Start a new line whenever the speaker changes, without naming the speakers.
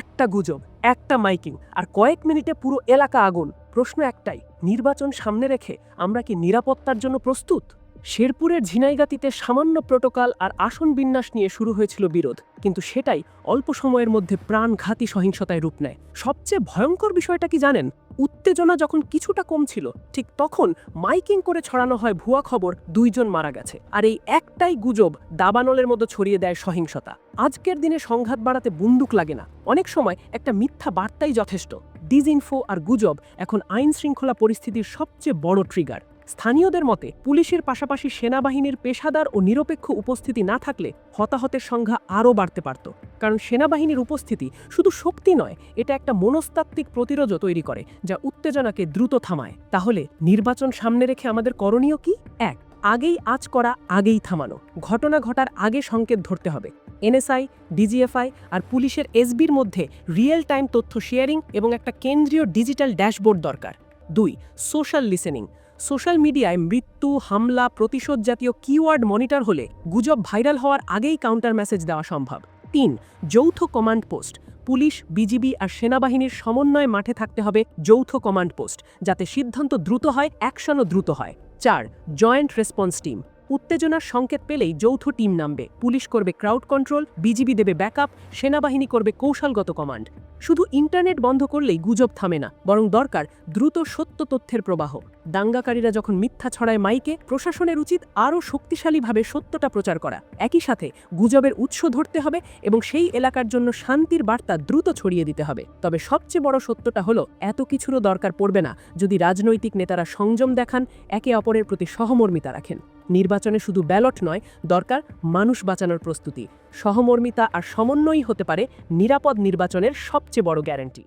একটা গুজব, একটা মাইকিং, আর কয়েক মিনিটে পুরো এলাকা আগুন। প্রশ্ন একটাই, নির্বাচন সামনে রেখে আমরা কি নিরাপত্তার জন্য প্রস্তুত? শেরপুরের ঝিনাইগাতিতে সামান্য প্রোটোকল আর আসন বিন্যাস নিয়ে শুরু হয়েছিল বিরোধ, কিন্তু সেটাই অল্প সময়ের মধ্যে প্রাণঘাতী সহিংসতায় রূপ নেয়। সবচেয়ে ভয়ঙ্কর বিষয়টা কি জানেন? উত্তেজনা যখন কিছুটা কম ছিল ঠিক তখন মাইকিং করে ছড়ানো হয় ভুয়া খবর, দুইজন মারা গেছে। আর এই একটাই গুজব দাবানলের মতো ছড়িয়ে দেয় সহিংসতা। আজকের দিনে সংঘাত বাড়াতে বন্দুক লাগে না। অনেক সময় একটা মিথ্যা বার্তাই যথেষ্ট। ডিজইনফো আর গুজব এখন আইন শৃঙ্খলা পরিস্থিতির সবচেয়ে বড় ট্রিগার। স্থানীয়দের মতে, পুলিশের পাশাপাশি সেনাবাহিনীর পেশাদার ও নিরপেক্ষ উপস্থিতি না থাকলে হতাহতের সংখ্যা আরও বাড়তে পারত। কারণ সেনাবাহিনীর উপস্থিতি শুধু শক্তি নয়, এটা একটা মনস্তাত্ত্বিক প্রতিরোধও তৈরি করে, যা উত্তেজনাকে দ্রুত থামায়। তাহলে নির্বাচন সামনে রেখে আমাদের করণীয় কি? এক, আগেই আজ করা, আগেই থামানো। ঘটনা ঘটার আগে সংকেত ধরতে হবে। এনএসআই, ডিজিএফআই আর পুলিশের এসবির মধ্যে রিয়েল টাইম তথ্য শেয়ারিং এবং একটা কেন্দ্রীয় ডিজিটাল ড্যাশবোর্ড দরকার। দুই, সোশ্যাল লিসেনিং। সোশ্যাল মিডিয়ায় মৃত্যু, হামলা, প্রতিশোধ জাতীয় কিওয়ার্ড মনিটর হলে গুজব ভাইরাল হওয়ার আগেই কাউন্টার মেসেজ দেওয়া সম্ভব। তিন, যৌথ কমান্ড পোস্ট। পুলিশ, বিজিবি আর সেনাবাহিনীর সমন্বয়ে মাঠে থাকতে হবে যৌথ কমান্ড পোস্ট, যাতে সিদ্ধান্ত দ্রুত হয়, অ্যাকশনও দ্রুত হয়। চার, জয়েন্ট রেসপন্স টিম। উত্তেজনার সংকেত পেলেই যৌথ টিম নামবে। পুলিশ করবে ক্রাউড কন্ট্রোল, বিজিবি দেবে ব্যাকআপ, সেনাবাহিনী করবে কৌশলগত কমান্ড। শুধু ইন্টারনেট বন্ধ করলেই গুজব থামে না, বরং দরকার দ্রুত সত্য তথ্যের প্রবাহ। দাঙ্গাকারীরা যখন মিথ্যা ছড়ায় মাইকে, প্রশাসনের উচিত আরও শক্তিশালীভাবে সত্যটা প্রচার করা। একই সাথে গুজবের উৎস ধরতে হবে এবং সেই এলাকার জন্য শান্তির বার্তা দ্রুত ছড়িয়ে দিতে হবে। তবে সবচেয়ে বড় সত্যটা হলো, এত কিছুরও দরকার পড়বে না যদি রাজনৈতিক নেতারা সংযম দেখান, একে অপরের প্রতি সহমর্মিতা রাখেন। নির্বাচনে শুধু ব্যালট নয়, দরকার মানুষ বাঁচানোর প্রস্তুতি। সহমর্মিতা আর সমন্বয়ই হতে পারে নিরাপদ নির্বাচনের সবচেয়ে বড় গ্যারান্টি।